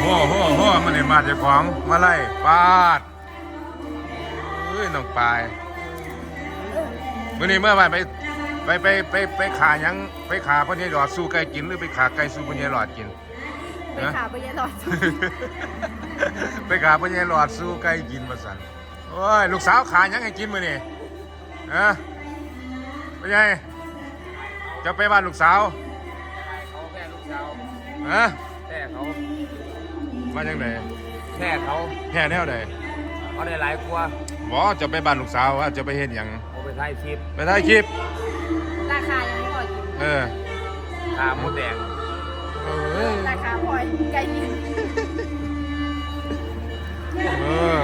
โหโหโหมันนี่มาเจากของมาไล่ปาดเอ้ยน้องปลายมื่อนี้เมื่อวานไปไปไปไปไปขาหยังไปขาพ่อใหญ่หลอดสู้ไก่กินหรือไปขาไก่สู้พ่อใหญ่หลอดกินไปขาไปยันหลอดไปขาพ่อใหญ่หลอดสู้ไก่กินมาสั่นโอ้ยลูกสาวขาหยังให้กินมื่อนี้ฮะพ่อใหญ่จะไปบ้านลูกสาวเขาลูกสาวฮะแค่เขา มาจังไหนแค่เขาแค่แนวใดเขาได้หลายกลัวบอจะไปบ้านลูกสาวว่าจะไปเห็นอย่างเขาไปถ่ายคลิปไปถ่ายคลิป ราคายังไม่พอกินเออขาหมูแดงเออราคาพอไก่กินเออ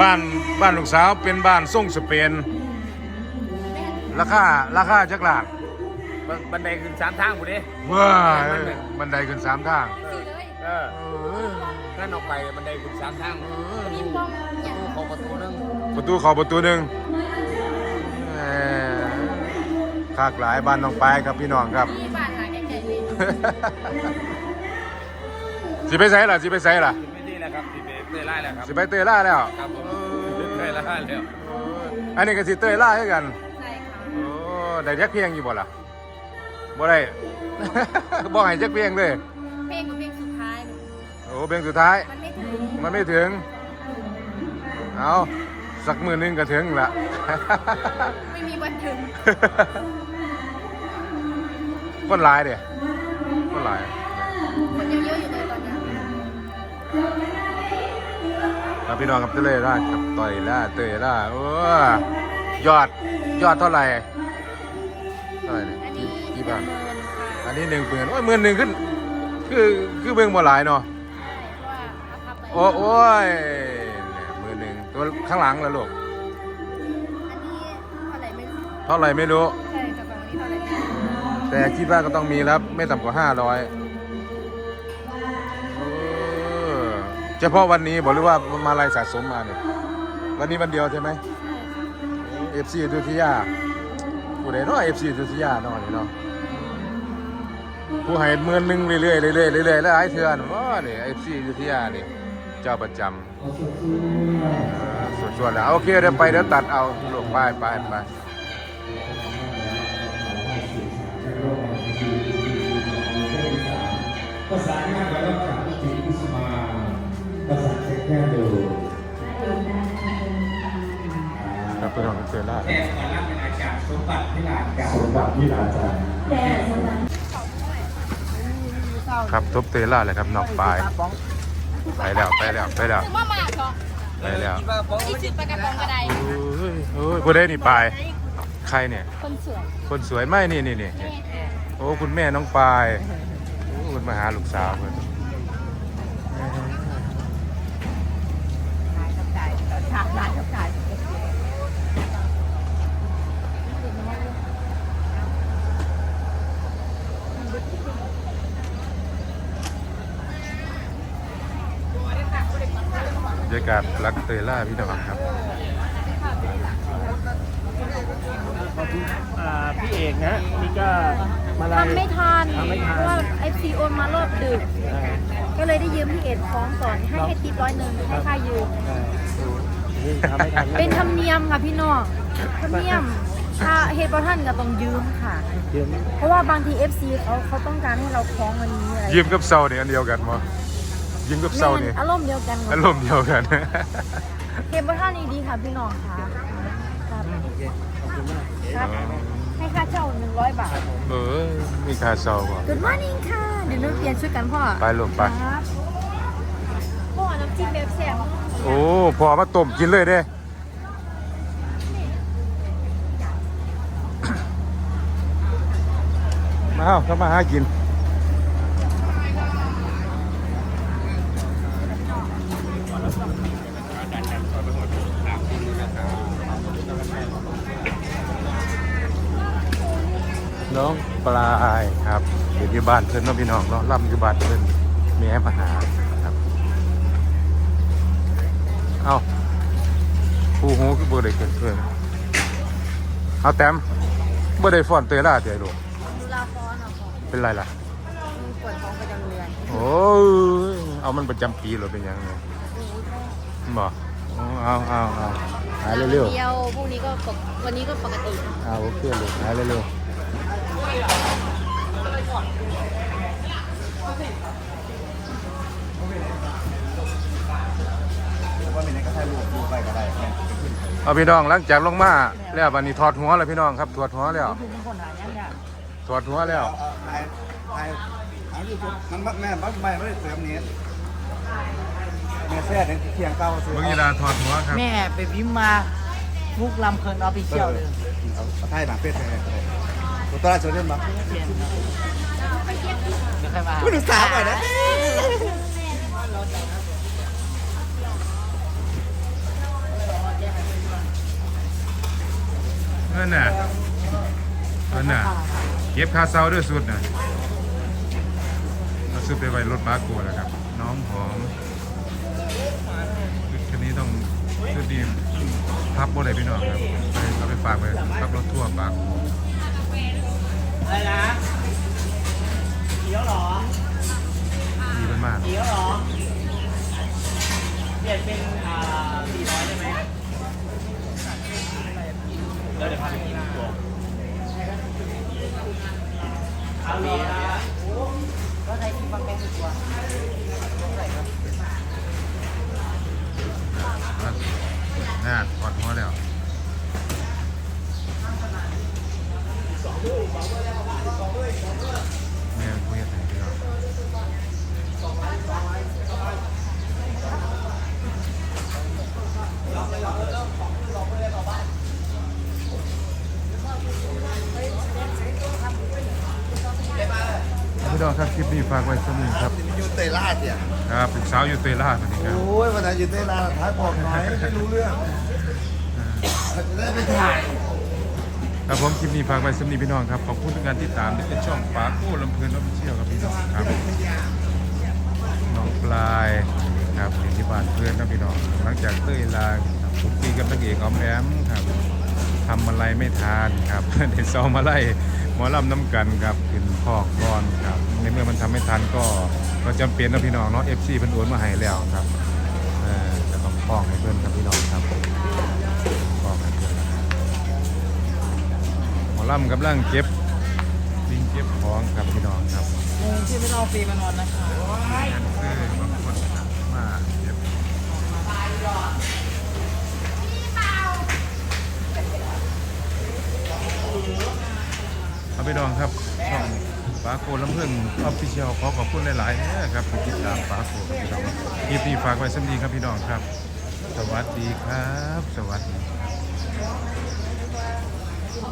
บ้านบ้านลูกสาวเป็นบ้านทรงสเปน ราคาราคาจักหลากบันบันไดขึ้นสามทางหมดเลยว้าบันไดขึ้นสามทาง สี่เลย เออ เออ นั่นออกไปบันไดขึ้นสามทางมีป้องอย่างตู้เขาประตูนึงประตูเขอประตูหนึ่งแหมคากหลายบ้านน้องปลายครับพี่น้องครับ มีบ้านหลังใหญ่ๆเลยสิไปใส่ล่ะสิไปใส่ล่ะขึ้นไม่ดีแล้วครับที่ไปเตยไล่แล้วครับสิไปเตยล่าแล้วครับผมเตยไล่แล้วอันนี้ก็สิเตยล่าให้กันใช่ค่ะโอ้ได้จักเพียงอยู่บ่ล่ะบ่ได้บ่ให้จักเพียงเลย เพลงสุดท้าย มันไม่ถึงมันไม่ถึง เอาสักมือหนึงก็ถึงละ ไม่มีวันถึงคนหลายเด้คนหลาย คนยังเยอะอยู่เลยตอนเนี้ยครับพี่น้องกับเตยล่ากับต่อยล่าเตยล่าโอ้ยอดยอดเท่าไหร่เท่าไหร่เนี่ยอันกี่นี้กี่บาทเงินค่ะ อันนี้หนึ่งหมื่นโอ้ยหมื่นหนึ่งขึ้น คือคือเบิ่งบ่หลายเนาะ โอ้โอ้ยเนี่ยหมื่นหนึ่งตัวข้างหลังละลูกอันนี้เท่าไหร่ไม่รู้เท่าไหร่ไม่รู้ ใช่กระเป๋านี้เท่าไหร่ไม่รู้แต่คิดว่าก็ต้องมีแล้วไม่ต่ำกว่าห้าร้อยเฉพาะวันนี้บอกหรือว่ามาลายสะสมมาเนี่ย วันนี้วันเดียวใช่ไหมใช่ค่ะเอฟซีดูทิยาผู้ใดเนาะเอฟซีดูทิยาเนาะนี่เนาะผู้ให้เมือนหนึงเรื่อยๆเรื่อยๆเรื่อยๆแล้วไอ้เถื่อนว่านี่เอฟซีดูทิยานี่ เจ้าประจำส่วนๆแล้วโอเคเดี๋ยวไปเดี๋ยวตัดเอาลงไปไปไปประสานงานกับรักษาวิถีกุสมาประสานเช็คแค่ดูครับเพื่อนของเซล่าแค่ขอรับเป็นอาจารย์สมบัติที่ลานการสมบัติที่ลานจารย์ครับทบเตล่าเลยครับนอกปลาย ไปแล้วไปแล้วไปแล้วถึงว่ามาเหรอไปแล้วที่สุดไปกระปองกระไดโอ้ยโอ้ยผู้ใดนี่ปลาย ใครเนี่ย คนสวย คนสวยไหมนี่นี่นี่โอ้คุณแม่น้องปลายโอ้คุณมาหาลูกสาวเพิ่นบ รรยากาศรักเตยล่าพี่น้องครับอ่าพี่เอกนะนี่ก็มาลาย ทำไม่ทันทำไม่ทัน เพราะว่าไอซีโอนมารอบดึกเออก็เลยได้ยืมพี่เอ็ดฟ้องก่อนให้ให้ติดร้อยหนึ่งให้ค่ายืมเออนี่ทำไม่ทันเป็นธรรมเนียมค่ะพี่น้องธรรมเนียมถ้าเฮดบอท่านก็ต้องยืมค่ะยืมเพราะว่าบางที FC เขาเขาต้องการให้เราคล้องวันนี้อะไรยิ้มกับเศร้าเนี่ยอันเดียวกันมั้ ยิ้มกับเศร้านี่แม่นอารมณ์เดียวกันอารมณ์เดียวกันเฮดบอท่านนี้ดีค่ะพี่น้องค่ะครับโอเคขอบคุณมากครับให้ค่าเช่า100บาท เออ มีค่าเศร้าป่ะ Good morning ค่ะ เดี๋ยวหนูเปลี่ยนชุดกันพ่อ ไปลูกไปครับพ่อน้ำจิ้มแบบแซ่บโอ้พอมาต้มกินเลยเด้มาเอาเข้ามาหากิน น้องปลายครับอยู่ที่บ้านเพื่อนน้องพี่น้องเนาะรับอยู่บ้านเพื่อนแม่มาหาครับเอาผู้หูคือบ่ได้เกิดเพื่อนเอาแต้มบ่ได้ฟ้อนเตยล่าเตยลูกดูลาฟอนอะพ่อเป็นไรล่ะมีปวดท้องประจำเดือนโอ้ยเอามันประจำปีหรือเป็นหยังไงบอกเอาเอาเอาหายเร็วเดียวพรุ่งนี้ก็ปกวันนี้ก็ปกติๆเอาโอเคเลยหายเร็วๆ เอาพี่น้องหลังจากลงมาแล้ววันนี้ถอดหัวแล้วพี่น้องครับถอดหัวแล้วถอดหัวแล้วไอ้ไอ้ไอ้ที่มันมักแม่มักไม่ไม่ได้เสริมเนี้ยเมียแท้เนี่ยเคียงเก้าซื้อเมื่อกี้ลาถอดหัวครับแม่ไปพิมพ์มามุกลำเพลินออฟฟิเชียลเลยเอาไทยหนังเป็ดแท้ เลยตัวตลาดโซเดียมบ้างเขียนครับเดี๋ยวค่อยมาไม่ดูสาวไปนะนั่นน่ะนั่นน่ะเก็บค่าเซาด้วยสุดน่ะเอาสุดไปไว้รถมาโกะแล้วครับ น้องหอมชุดคันนี้ต้องชุดดีพับบ่ได้พี่น้องครับไปเอาไปฝากไปขับรถทั่วร์ปาก อะไรนะเขียวเหรอดีมันมากเขียวเหรอ เปลี่ยนเป็นอ่าสี่ร้อยได้ไหมเดี๋ยเดี๋ยวพาไปกินตัวเอาเหรอก็ใช้ที่ฟังแบงตัวน่าถอดหัวแล้ว แม่คุยกันไหนพี่น้องพี่น้องครับคลิปนี้ฝากไว้สักนิดครับอยู่เตล่าเสียครับปรึกษาวอยู่เตยล่าสวัสดีครับโอ้ยวันนั้นอยู่เตล่าท้ายบอกหน่อยไม่รู้เรื่องจะได้ไม่ถ่าย ครับผมคลิปนี้ฝากไว้สำนีพี่น้องครับ ขอบคุณทุกการติดตามที่เป็นช่องปาโก้ลำเพลินออฟฟิเชียลครับพี่น้องครับน้องปลายครับอยู่ที่บ้านเพื่อนครับพี่น้องหลังจากเต้ยลาคุกปีกับนักเอกออมแอมครับทำอะไรไม่ทานครับได้ซ้อมอะไรหมอลำน้ำกันครับขึ้นพอกก่อนครับในเมื่อมันทำไม่ทันก็ก็จำเป็นนะพี่น้องเนาะเอฟซีพิ่นโอนมาให้แล้วครับเออจะต้องฟ้องให้เพื่อนครับพี่น้องครับฟ้องให้เพื่อนนะครับหมอ ลำกำลังเก็บลิงเก็บของครับพี่น้องครับที่ไม่ต้องเอาฟรีมานอนนะคะแดนเซอร์บางคนมาเก็บเอาไปดองครับช่องปาโกลำเพื่อนออฟฟิเชียลขอขอบคุณหลายๆนะครับที่ติดตามปาโกพี่น้องคลิปนี้ฝากไว้สักนีครับพี่น้องครับ สวัสดีครับ สวัสดี